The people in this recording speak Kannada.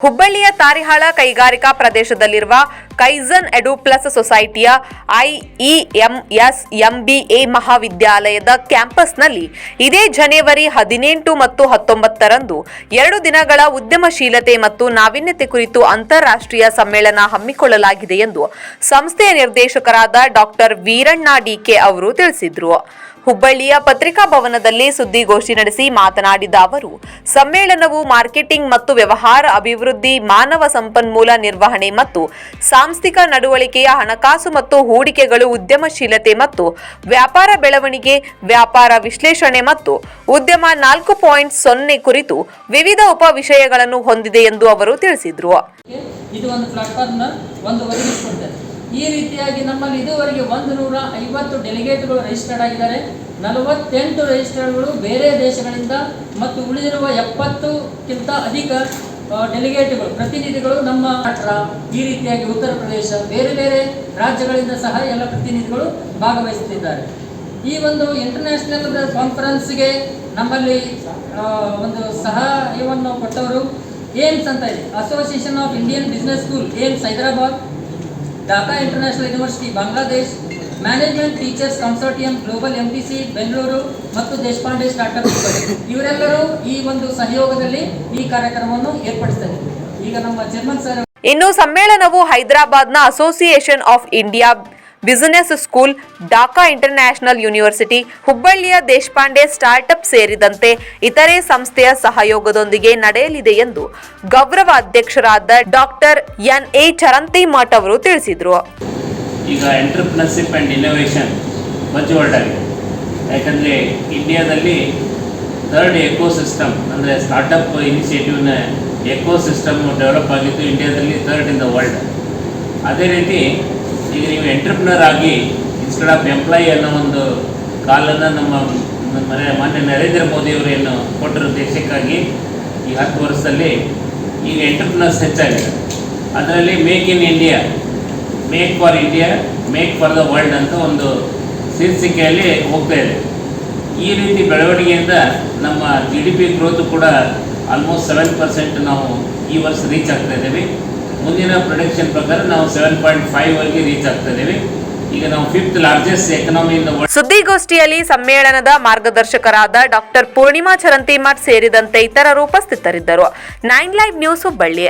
ಹುಬ್ಬಳ್ಳಿಯ ತಾರಿಹಾಳ ಕೈಗಾರಿಕಾ ಪ್ರದೇಶದಲ್ಲಿರುವ ಕೈಸನ್ ಎಡುಪ್ಲಸ್ ಸೊಸೈಟಿಯ ಐಇಎಂಎಸ್ ಎಂಬಿಎ ಮಹಾವಿದ್ಯಾಲಯದ ಕ್ಯಾಂಪಸ್ನಲ್ಲಿ ಇದೇ ಜನವರಿ ಹದಿನೆಂಟು ಮತ್ತು ಹತ್ತೊಂಬತ್ತರಂದು ಎರಡು ದಿನಗಳ ಉದ್ಯಮಶೀಲತೆ ಮತ್ತು ನಾವೀನ್ಯತೆ ಕುರಿತು ಅಂತಾರಾಷ್ಟ್ರೀಯ ಸಮ್ಮೇಳನ ಹಮ್ಮಿಕೊಳ್ಳಲಾಗಿದೆ ಎಂದು ಸಂಸ್ಥೆಯ ನಿರ್ದೇಶಕರಾದ ಡಾಕ್ಟರ್ ವೀರಣ್ಣ ಡಿಕೆ ಅವರು ತಿಳಿಸಿದರು. ಹುಬ್ಬಳ್ಳಿಯ ಪತ್ರಿಕಾ ಭವನದಲ್ಲಿ ಸುದ್ದಿಗೋಷ್ಠಿ ನಡೆಸಿ ಮಾತನಾಡಿದ ಅವರು, ಸಮ್ಮೇಳನವು ಮಾರ್ಕೆಟಿಂಗ್ ಮತ್ತು ವ್ಯವಹಾರ ಅಭಿವೃದ್ಧಿ, ಮಾನವ ಸಂಪನ್ಮೂಲ ನಿರ್ವಹಣೆ ಮತ್ತು ಸಾಂಸ್ಥಿಕ ನಡವಳಿಕೆಯ ಹಣಕಾಸು ಮತ್ತು ಹೂಡಿಕೆಗಳು ಉದ್ಯಮಶೀಲತೆ ಮತ್ತು ವ್ಯಾಪಾರ ಬೆಳವಣಿಗೆ, ವ್ಯಾಪಾರ ವಿಶ್ಲೇಷಣೆ ಮತ್ತು ಉದ್ಯಮ ನಾಲ್ಕು ಪಾಯಿಂಟ್ ಸೊನ್ನೆ ಕುರಿತು ವಿವಿಧ ಉಪ ವಿಷಯಗಳನ್ನು ಹೊಂದಿದೆ ಎಂದು ಅವರು ತಿಳಿಸಿದರು. ಇದು ಒಂದು ಒಂದು ಈ ರೀತಿಯಾಗಿ ನಮ್ಮಲ್ಲಿ ಇದುವರೆಗೆ ಒಂದು ನೂರ ಐವತ್ತು ಡೆಲಿಗೇಟ್ಗಳು ರಿಜಿಸ್ಟರ್ಡ್ ಆಗಿದ್ದಾರೆ. ನಲವತ್ತೆಂಟು ರಿಜಿಸ್ಟರ್ಗಳು ಬೇರೆ ದೇಶಗಳಿಂದ ಮತ್ತು ಉಳಿದಿರುವ ಎಪ್ಪತ್ತಕ್ಕಿಂತ ಅಧಿಕ ಡೆಲಿಗೇಟ್ಗಳು ಪ್ರತಿನಿಧಿಗಳು ನಮ್ಮ ರಾಷ್ಟ್ರ ಈ ರೀತಿಯಾಗಿ ಉತ್ತರ ಪ್ರದೇಶ, ಬೇರೆ ಬೇರೆ ರಾಜ್ಯಗಳಿಂದ ಸಹ ಎಲ್ಲ ಪ್ರತಿನಿಧಿಗಳು ಭಾಗವಹಿಸುತ್ತಿದ್ದಾರೆ. ಈ ಒಂದು ಇಂಟರ್ನ್ಯಾಷನಲ್ ಕಾನ್ಫರೆನ್ಸ್ಗೆ ನಮ್ಮಲ್ಲಿ ಒಂದು ಸಹಾಯವನ್ನು ಕೊಟ್ಟವರು ಏಮ್ಸ್ ಅಂತ ಇದೆ. Association of Indian business school AIMS Hyderabad Dhaka international university Bangladesh management teachers consortium global M P C Bengaluru ಮತ್ತು ದೇಶಪಾಂಡೆ ಸ್ಟಾರ್ಟ್ಅಪ್ ಇವರೆಲ್ಲರೂ ಈ ಒಂದು ಸಹಯೋಗದಲ್ಲಿ ಈ ಕಾರ್ಯಕ್ರಮವನ್ನು ಏರ್ಪಡಿಸ್ತಾರೆ ಈಗ ನಮ್ಮ ಜರ್ಮನ್ ಸರ್ ಇನ್ನು ಸಮ್ಮೇಳನವು ಹೈದರಾಬಾದ್ನ association of India business school Dhaka international university ಹುಬ್ಬಳ್ಳಿಯ ದೇಶಪಾಂಡೆ ಸ್ಟಾರ್ಟ್ಅಪ್ ಸೇರಿದಂತೆ ಇತರೆ ಸಂಸ್ಥೆಯ ಸಹಯೋಗದೊಂದಿಗೆ ನಡೆಯಲಿದೆ ಎಂದು ಗೌರವ ಅಧ್ಯಕ್ಷರಾದ ಡಾಕ್ಟರ್ ಎನ್ ಎ ಚರಂತಿಮಠ್ ಅವರು ತಿಳಿಸಿದರು. ಈಗ ಎಂಟರ್ಪ್ರಿನರ್ಶಿಪ್ ಆ್ಯಂಡ್ ವರ್ಲ್ಡ್ ಆಗಿದೆ ಯಾಕಂದರೆ ಇಂಡಿಯಾದಲ್ಲಿ ಥರ್ಡ್ ಎಕೋ ಸಿಸ್ಟಮ್ ಅಂದರೆ ಸ್ಟಾರ್ಟಪ್ ಇನಿಷಿಯೇಟಿವ್ನ ಎಕೋ ಸಿಸ್ಟಮ್ ಡೆವಲಪ್ ಆಗಿದ್ದು ಇಂಡಿಯಾದಲ್ಲಿ ಥರ್ಡ್ ಇನ್ ದ ವರ್ಲ್ಡ್ ಅದೇ ರೀತಿ ಈಗ ನೀವು ಎಂಟರ್ಪ್ರಿನರ್ ಆಗಿ ಇನ್ಸ್ಟೆಡ್ ಆಫ್ ಎಂಪ್ಲಾಯಿ ಅನ್ನೋ ಒಂದು ಕಾಲನ್ನು ನಮ್ಮ ಮನೆ ಮಾನ್ಯ ನರೇಂದ್ರ ಮೋದಿಯವರು ಏನು ಕೊಟ್ಟಿರೋ ದೇಶಕ್ಕಾಗಿ ಈ ಹತ್ತು ವರ್ಷದಲ್ಲಿ ಈಗ ಎಂಟರ್ಪ್ರಿನರ್ಸ್ ಹೆಚ್ಚಾಗಿದೆ. ಅದರಲ್ಲಿ make in India make for India make for the world ಅಂತ ಒಂದು ಶೀರ್ಷಿಕೆಯಲ್ಲಿ ಹೋಗ್ತಾ ಇದೆ. ಈ ರೀತಿ ಬೆಳವಣಿಗೆಯಿಂದ ನಮ್ಮ ಜಿ ಡಿ ಪಿ ಗ್ರೋತ್ ಕೂಡ ಆಲ್ಮೋಸ್ಟ್ ಸೆವೆನ್ ಪರ್ಸೆಂಟ್ ನಾವು ಈ ವರ್ಷ ರೀಚ್ ಆಗ್ತಾ ಇದ್ದೀವಿ. ಮುಂದಿನ ಪ್ರೊಡಕ್ಷನ್ ಪ್ರಕಾರ ನಾವು ಸೆವೆನ್ ಪಾಯಿಂಟ್ ಫೈವ್ ವರೆಗೆ ರೀಚ್ ಆಗ್ತಾ ಇದ್ದೀವಿ. ಈಗ ನಾವು ಫಿಫ್ತ್ ಲಾರ್ಜೆಸ್ಟ್ ಎಕನಾಮಿ ಇನ್ ಸುದ್ದಿಗೋಷ್ಠಿಯಲ್ಲಿ ಸಮ್ಮೇಳನದ ಮಾರ್ಗದರ್ಶಕರಾದ ಡಾಕ್ಟರ್ ಪೂರ್ಣಿಮಾ ಚರಂತಿಮಠ್ ಸೇರಿದಂತೆ ಇತರರು ಉಪಸ್ಥಿತರಿದ್ದರು. Nine live news Hubballi.